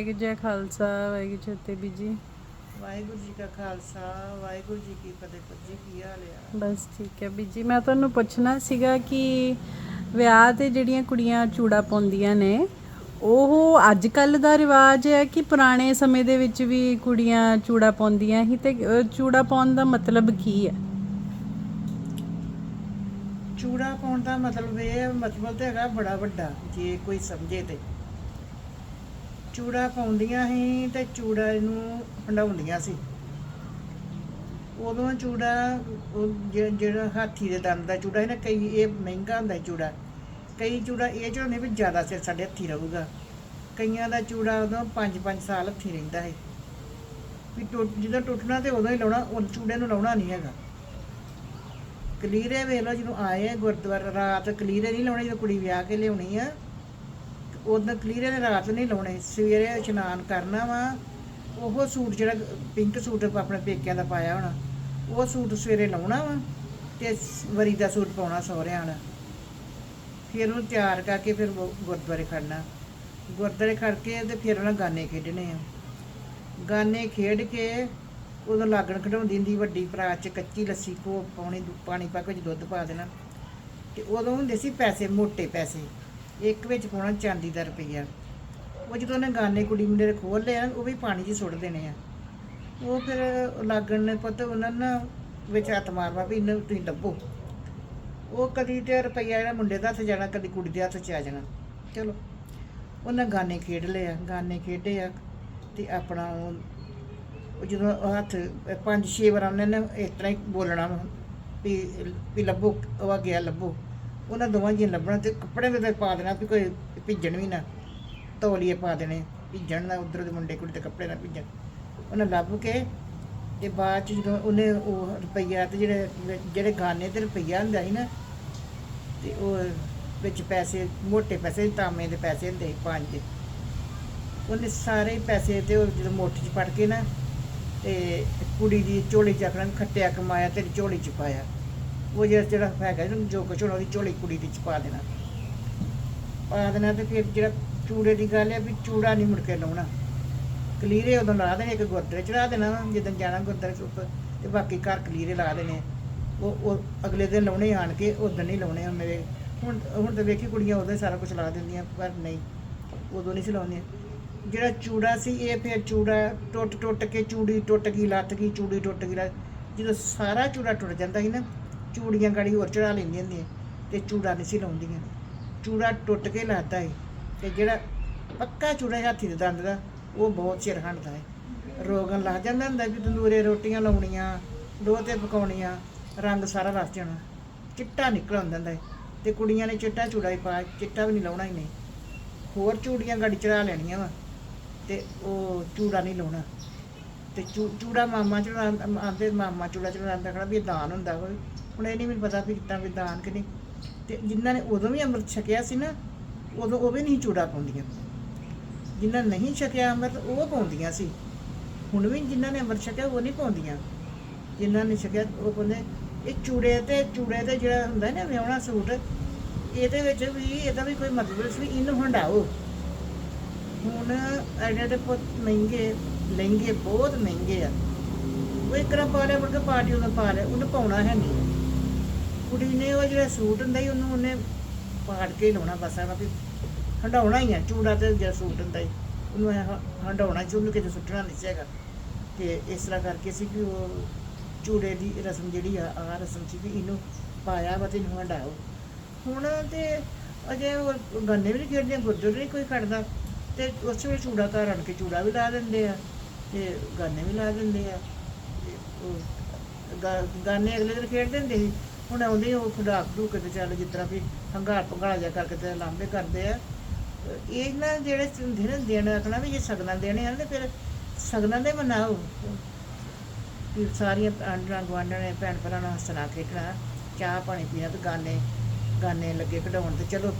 ਵਾਹਿਗੁਰੂ ਜੀ ਖਾਲਸਾ ਵਾਹਿਗੁਰੂ ਜੀ ਕੀ ਫਤਿਹ ਜੀ। ਵਾਹਿਗੁਰੂ ਜੀ ਕਾ ਖਾਲਸਾ ਵਾਹਿਗੁਰੂ ਜੀ ਕੀ ਫਤਿਹ ਜੀ ਕੀ ਹਾਲ ਆ? ਬਸ ਠੀਕ ਹੈ ਬੀਜੀ ਮੈਂ ਤੁਹਾਨੂੰ ਪੁੱਛਣਾ ਸੀਗਾ ਕਿ ਵਿਆਹ ਤੇ ਜਿਹੜੀਆਂ ਕੁੜੀਆਂ ਚੂੜਾ ਪਾਉਂਦੀਆਂ ਨੇ ਉਹ ਅੱਜ ਕੱਲ ਦਾ ਰਿਵਾਜ ਹੈ ਕਿ ਪੁਰਾਣੇ ਸਮੇਂ ਦੇ ਵਿੱਚ ਵੀ ਕੁੜੀਆਂ ਚੂੜਾ ਪਾਉਂਦੀਆਂ ਸੀ? ਤੇ ਚੂੜਾ ਪਾਉਣ ਦਾ ਮਤਲਬ ਕੀ ਹੈ? ਚੂੜਾ ਪਾਉਣ ਦਾ ਮਤਲਬ ਇਹ ਮਤਲਬ ਤੇ ਹੈਗਾ ਬੜਾ ਵੱਡਾ ਜੇ ਕੋਈ ਸਮਝੇ ਤੇ। ਚੂੜਾ ਪਾਉਂਦੀਆਂ ਸੀ ਤੇ ਚੂੜਾ ਇਹਨੂੰ ਹੰਡਾਉਂਦੀਆਂ ਸੀ। ਉਦੋਂ ਚੂੜਾ, ਉਹ ਜਿ- ਜਿਹੜਾ ਹਾਥੀ ਦੇ ਦੰਦ ਦਾ ਚੂੜਾ ਹੈ ਨਾ, ਕਈ ਇਹ ਮਹਿੰਗਾ ਹੁੰਦਾ ਚੂੜਾ। ਕਈ ਚੂੜਾ ਇਹ ਚਾਹੁੰਦੇ ਵੀ ਜ਼ਿਆਦਾ ਸਿਰ ਸਾਡੇ ਹੱਥੀ ਰਹੂਗਾ। ਕਈਆਂ ਦਾ ਚੂੜਾ ਉਦੋਂ 5-5 ਸਾਲ ਹੱਥੀ ਰਹਿੰਦਾ ਹੈ ਵੀ ਟੁੱਟ, ਜਦੋਂ ਟੁੱਟਣਾ ਤੇ ਉਦੋਂ ਹੀ ਲਾਉਣਾ ਉਹ ਚੂੜੇ ਨੂੰ ਲਾਉਣਾ ਨਹੀਂ ਹੈਗਾ। ਕਲੀਰੇ ਵੇਖ ਲਓ, ਜਦੋਂ ਆਏ ਗੁਰਦੁਆਰਾ, ਰਾਤ ਕਲੀਰੇ ਨਹੀਂ ਲਾਉਣੇ, ਜਦੋਂ ਕੁੜੀ ਵਿਆਹ ਕੇ ਲਿਆਉਣੀ ਆ ਉਦੋਂ ਕਲੀਰੇ ਨੇ ਰਾਤ ਨਹੀਂ ਲਾਉਣੇ। ਸਵੇਰੇ ਇਸ਼ਨਾਨ ਕਰਨਾ ਵਾ, ਉਹ ਸੂਟ ਜਿਹੜਾ ਪਿੰਕ ਸੂਟ ਆਪਣੇ ਪੇਕਿਆਂ ਦਾ ਪਾਇਆ ਹੋਣਾ, ਉਹ ਸੂਟ ਸਵੇਰੇ ਲਾਉਣਾ ਵਾ ਤੇ ਵਰੀ ਦਾ ਸੂਟ ਪਾਉਣਾ ਸਹੁਰਿਆਂ ਵਾਲਾ। ਫਿਰ ਉਹਨੂੰ ਤਿਆਰ ਕਰਕੇ ਫਿਰ ਗੁਰਦੁਆਰੇ ਖੜਨਾ। ਗੁਰਦੁਆਰੇ ਖੜ ਕੇ ਤੇ ਫਿਰ ਉਹਨਾਂ ਗਾਨੇ ਖੇਡਣੇ ਆ। ਗਾਨੇ ਖੇਡ ਕੇ ਉਦੋਂ ਲਾਗਣ ਕਢਾਉਂਦੀ ਹੁੰਦੀ ਵੱਡੀ ਪਰਾਤ ਚ ਕੱਚੀ ਲੱਸੀ ਕੋ ਪਾਉਣੀ, ਪਾਣੀ ਪਾ ਕੇ ਦੁੱਧ ਪਾ ਦੇਣਾ। ਤੇ ਉਦੋਂ ਹੁੰਦੇ ਸੀ ਪੈਸੇ, ਮੋਟੇ ਪੈਸੇ। ਇੱਕ ਵਿੱਚ ਪਾਉਣਾ ਚਾਂਦੀ ਦਾ ਰੁਪਈਆ। ਉਹ ਜਦੋਂ ਉਹਨੇ ਗਾਨੇ ਕੁੜੀ ਮੁੰਡੇ ਦੇ ਖੋਲ ਲਿਆ, ਉਹ ਵੀ ਪਾਣੀ 'ਚ ਸੁੱਟ ਦੇਣੇ ਆ। ਉਹ ਫਿਰ ਲਾਗਣ ਨੇ ਪੁੱਤ ਉਹਨਾਂ ਨਾ ਵਿੱਚ ਹੱਥ ਮਾਰਵਾ ਵੀ ਇਹਨੂੰ ਤੁਸੀਂ ਲੱਭੋ। ਉਹ ਕਦੀ ਤੇ ਰੁਪਈਆ ਜਿਹੜਾ ਮੁੰਡੇ ਦਾ ਹੱਥ ਜਾਣਾ, ਕਦੀ ਕੁੜੀ ਦੇ ਹੱਥ 'ਚ ਆ ਜਾਣਾ। ਚਲੋ, ਉਹਨਾਂ ਗਾਨੇ ਖੇਡ ਲਏ ਆ, ਗਾਨੇ ਖੇਡੇ ਆ ਤੇ ਆਪਣਾ ਉਹ ਜਦੋਂ ਹੱਥ ਪੰਜ ਛੇ ਵਾਰ ਉਹਨਾਂ ਨੇ ਇਸ ਤਰ੍ਹਾਂ ਹੀ ਬੋਲਣਾ ਵੀ ਵੀ ਲੱਭੋ, ਉਹ ਆ ਗਿਆ ਲੱਭੋ। ਉਹਨਾਂ ਦੋਵਾਂ ਜੀ ਲੱਭਣਾ ਤੇ ਕੱਪੜੇ ਦੇ ਪਾ ਦੇਣਾ ਵੀ ਕੋਈ ਭਿੱਜਣ ਵੀ ਨਾ, ਤੌਲੀਏ ਪਾ ਦੇਣੇ, ਭਿੱਜਣ ਨਾ ਉਧਰ ਦੇ ਮੁੰਡੇ ਕੁੜੀ ਦੇ ਕੱਪੜੇ ਨਾ ਭਿੱਜਣ। ਉਹਨਾਂ ਲੱਭ ਕੇ ਤੇ ਬਾਅਦ ਚ ਜਦੋਂ ਉਹਨੇ ਉਹ ਰੁਪਈਆ ਤੇ ਜਿਹੜੇ ਜਿਹੜੇ ਗਾਨੇ ਤੇ ਰੁਪਈਆ ਹੁੰਦਾ ਸੀ ਨਾ, ਤੇ ਉਹ ਵਿੱਚ ਪੈਸੇ, ਮੋਟੇ ਪੈਸੇ ਤਾਮੇ ਦੇ ਪੈਸੇ ਹੁੰਦੇ ਸੀ ਪੰਜ ਉਹਨੇ ਸਾਰੇ ਪੈਸੇ ਤੇ ਉਹ ਜਦੋਂ ਮੁੱਠ 'ਚ ਫੜ ਕੇ ਨਾ, ਤੇ ਕੁੜੀ ਦੀ ਝੋਲੀ 'ਚ ਆਖਣਾ ਖੱਟਿਆ ਕਮਾਇਆ ਤੇ ਝੋਲੀ 'ਚ ਪਾਇਆ। ਉਹ ਜਿਹੜਾ ਜਿਹੜਾ ਹੈਗਾ ਜਿਹਨੂੰ ਜੋ ਕੁਛ ਹੋਣਾ ਉਹਦੀ ਝੋਲੀ ਕੁੜੀ ਦੀ 'ਚ ਪਾ ਦੇਣਾ। ਪਾ ਦੇਣਾ ਤੇ ਫਿਰ ਜਿਹੜਾ ਚੂੜੇ ਦੀ ਗੱਲ ਹੈ ਵੀ ਚੂੜਾ ਨਹੀਂ ਮੁੜ ਕੇ ਲਾਉਣਾ। ਕਲੀਰੇ ਉਦੋਂ ਲਾ ਦੇਣੇ, ਇੱਕ ਗੁਰਦੁਆਰੇ ਚ ਲਾ ਦੇਣਾ ਜਦੋਂ ਜਾਣਾ ਗੁਰਦੁਆਰੇ ਚ ਉੱਪਰ ਤੇ ਬਾਕੀ ਘਰ ਕਲੀਰੇ ਲਾ ਦੇਣੇ। ਉਹ ਉਹ ਅਗਲੇ ਦਿਨ ਲਾਉਣੇ ਆਣ ਕੇ ਉਦੋਂ ਨਹੀਂ ਲਾਉਣੇ ਹੁਣ ਮੇਰੇ। ਹੁਣ ਹੁਣ ਤਾਂ ਵੇਖੀ ਕੁੜੀਆਂ ਉਦੋਂ ਹੀ ਸਾਰਾ ਕੁਝ ਲਾ ਦਿੰਦੀਆਂ, ਪਰ ਨਹੀਂ, ਉਦੋਂ ਨਹੀਂ ਸੀ ਲਾਉਂਦੀਆਂ। ਜਿਹੜਾ ਚੂੜਾ ਸੀ, ਇਹ ਫਿਰ ਚੂੜਾ ਟੁੱਟ ਟੁੱਟ ਕੇ, ਚੂੜੀ ਟੁੱਟ ਗਈ, ਲੱਤ ਗਈ, ਚੂੜੀ ਟੁੱਟ ਗਈ, ਲੱਤ- ਜਦੋਂ ਸਾਰਾ ਚੂੜਾ ਟੁੱਟ ਜਾਂਦਾ ਸੀ ਨਾ ਚੂੜੀਆਂ ਗੜੀ ਹੋਰ ਚੜਾ ਲੈਂਦੀਆਂ ਹੁੰਦੀਆਂ ਤੇ ਚੂੜਾ ਨਹੀਂ ਸੀ ਲਾਉਂਦੀਆਂ। ਚੂੜਾ ਟੁੱਟ ਕੇ ਲੱਗਦਾ ਏ ਤੇ ਜਿਹੜਾ ਪੱਕਾ ਚੂੜਾ ਹੈ ਹਾਥੀ ਦੇ ਦੰਦ ਦਾ, ਉਹ ਬਹੁਤ ਚਿਰ ਹੰਡਦਾ ਏ। ਰੋਗਨ ਲੱਗ ਜਾਂਦਾ ਹੁੰਦਾ ਵੀ ਤੰਦੂਰੇ ਰੋਟੀਆਂ ਲਾਉਣੀਆਂ, ਲੋਹ ਤੇ ਪਕਾਉਣੀਆਂ, ਰੰਗ ਸਾਰਾ ਰਸ ਜਾਣਾ। ਚਿੱਟਾ ਨਿਕਲ ਆਉਂਦਾ ਹੁੰਦਾ ਏ ਤੇ ਕੁੜੀਆਂ ਨੇ ਚਿੱਟਾ ਚੂੜਾ ਹੀ ਪਾ ਚਿੱਟਾ ਵੀ ਨਹੀਂ ਲਾਉਣਾ ਹੀ ਨਹੀਂ ਹੋਰ ਚੂੜੀਆਂ ਗਾੜੀ ਚੜਾ ਲੈਣੀਆਂ ਵਾ ਤੇ ਉਹ ਚੂੜਾ ਨਹੀਂ ਲਾਉਣਾ। ਤੇ ਚੂ- ਚੂੜਾ ਮਾਮਾ ਚੜਾ ਆਂਦੇ ਮਾਮਾ ਚੂੜਾ ਚੜਾਉਂਦਾ ਖੜਾ ਵੀ ਦਾਨ ਹੁੰਦਾ ਕੋਈ ਹੁਣ ਇਹ ਨਹੀਂ ਮੈਨੂੰ ਪਤਾ ਵੀ ਕਿੱਦਾਂ ਵੀ ਦਾਨ ਕਿ ਨਹੀਂ। ਤੇ ਜਿਨ੍ਹਾਂ ਨੇ ਉਦੋਂ ਵੀ ਅੰਮ੍ਰਿਤ ਛਕਿਆ ਸੀ ਨਾ, ਉਦੋਂ ਉਹ ਵੀ ਨਹੀਂ ਚੂੜਾ ਪਾਉਂਦੀਆਂ। ਜਿਨ੍ਹਾਂ ਨਹੀਂ ਛਕਿਆ ਅੰਮ੍ਰਿਤ, ਉਹ ਪਾਉਂਦੀਆਂ ਸੀ। ਹੁਣ ਵੀ ਜਿਨ੍ਹਾਂ ਨੇ ਅੰਮ੍ਰਿਤ ਛਕਿਆ, ਉਹ ਨਹੀਂ ਪਾਉਂਦੀਆਂ। ਜਿਨ੍ਹਾਂ ਨੇ ਛਕਿਆ, ਉਹ ਕਹਿੰਦੇ, ਇਹ ਚੂੜੇ ਤੇ ਚੂੜੇ ਤੇ ਜਿਹੜਾ ਹੁੰਦਾ ਨਾ ਵਿਆਹਣਾ ਸੂਟ, ਇਹਦੇ ਵਿੱਚ ਵੀ ਇਹਦਾ ਵੀ ਕੋਈ ਮਤਲਬ ਸੀ ਵੀ ਇਹਨੂੰ ਹੰਡਾਓ। ਹੁਣ ਐਡੇ ਦੇ ਬਹੁਤ ਮਹਿੰਗੇ, ਲਹਿੰਗੇ ਬਹੁਤ ਮਹਿੰਗੇ ਆ। ਉਹ ਇੱਕ ਰਾਂ ਪਾ ਲਿਆ, ਮੁੜ ਕੇ ਪਾਰਟੀ ਉਹਨੇ ਪਾ ਲਿਆ, ਉਹਨੇ ਪਾਉਣਾ ਹੈ ਨਹੀਂ। ਕੁੜੀ ਨੇ ਉਹ ਜਿਹੜਾ ਸੂਟ ਹੁੰਦਾ ਸੀ, ਉਹਨੂੰ ਉਹਨੇ ਪਾੜ ਕੇ ਹੀ ਲਾਉਣਾ ਬਸ ਆ ਵੀ ਹੰਡਾਉਣਾ ਹੀ ਆ, ਚੂੜਾ ਤੇ ਜਿਹੜਾ ਸੂਟ ਹੁੰਦਾ ਸੀ, ਉਹਨੂੰ ਐਂ ਹ- ਹੰਡਾਉਣਾ ਸੀ, ਉਹਨੂੰ ਕਿਤੇ ਸੁੱਟਣਾ ਨਹੀਂ ਸੀ ਹੈਗਾ। ਤੇ ਇਸ ਤਰ੍ਹਾਂ ਕਰਕੇ ਸੀ ਕਿ ਉਹ ਚੂੜੇ ਦੀ ਰਸਮ ਜਿਹੜੀ ਆ ਆ ਰਸਮ ਸੀ ਵੀ ਇਹਨੂੰ ਪਾਇਆ ਵਾ ਤੇ ਇਹਨੂੰ ਹੰਡਾਓ ਹੁਣ ਤੇ ਅਜੇ ਉਹ ਗੰਨੇ ਵੀ ਨਹੀਂ ਖੇਡਦੇ, ਗੁਰਦੁਆਰੇ ਨਹੀਂ ਕੋਈ ਖੜਦਾ, ਤੇ ਉਸ ਵੇਲੇ ਚੂੜਾ ਘਰ ਆਣ ਕੇ ਚੂੜਾ ਵੀ ਲਾ ਦਿੰਦੇ ਆ, ਤੇ ਗਾਨੇ ਵੀ ਲਾ ਦਿੰਦੇ ਆ ਉਹ ਗਾ- ਗਾਨੇ ਅਗਲੇ ਦਿਨ ਖੇਡਦੇ ਹੁੰਦੇ ਸੀ। ਹੁਣ ਆਉਂਦੇ ਉਹ ਖੁਦਾ ਖੁਡੂ ਕੇ ਚੱਲ ਜਿਸ ਤਰ੍ਹਾਂ ਵੀ ਹੰਗਾਰ ਪੰਗਾਲਾ ਜਾ ਕਰਕੇ ਤੇ ਲਾਂਭੇ ਕਰਦੇ ਆ। ਇਹ ਨਾ ਜਿਹੜੇ ਹੁੰਦੇ ਨੇ ਦੇਣ ਆਖਣਾ ਵੀ ਜੇ ਸਗਨਾਂ ਦੇਣੇ ਹਨ ਤੇ ਫਿਰ ਸਗਨਾਂ ਦੇ ਮਨਾਓ ਵੀ ਸਾਰੀਆਂ ਆਂਡਰਾਂ ਗੁਆਂਢਾਂ ਨੇ, ਭੈਣ ਭਰਾ ਨਾਲ ਹੱਸਣਾ ਖੇਡਣਾ। ਚਾਹ ਪਾਣੀ ਪੀਣਾ ਤੇ ਗਾਨੇ ਗਾਨੇ ਲੱਗੇ ਕਢਾਉਣ ਤੇ ਚਲੋ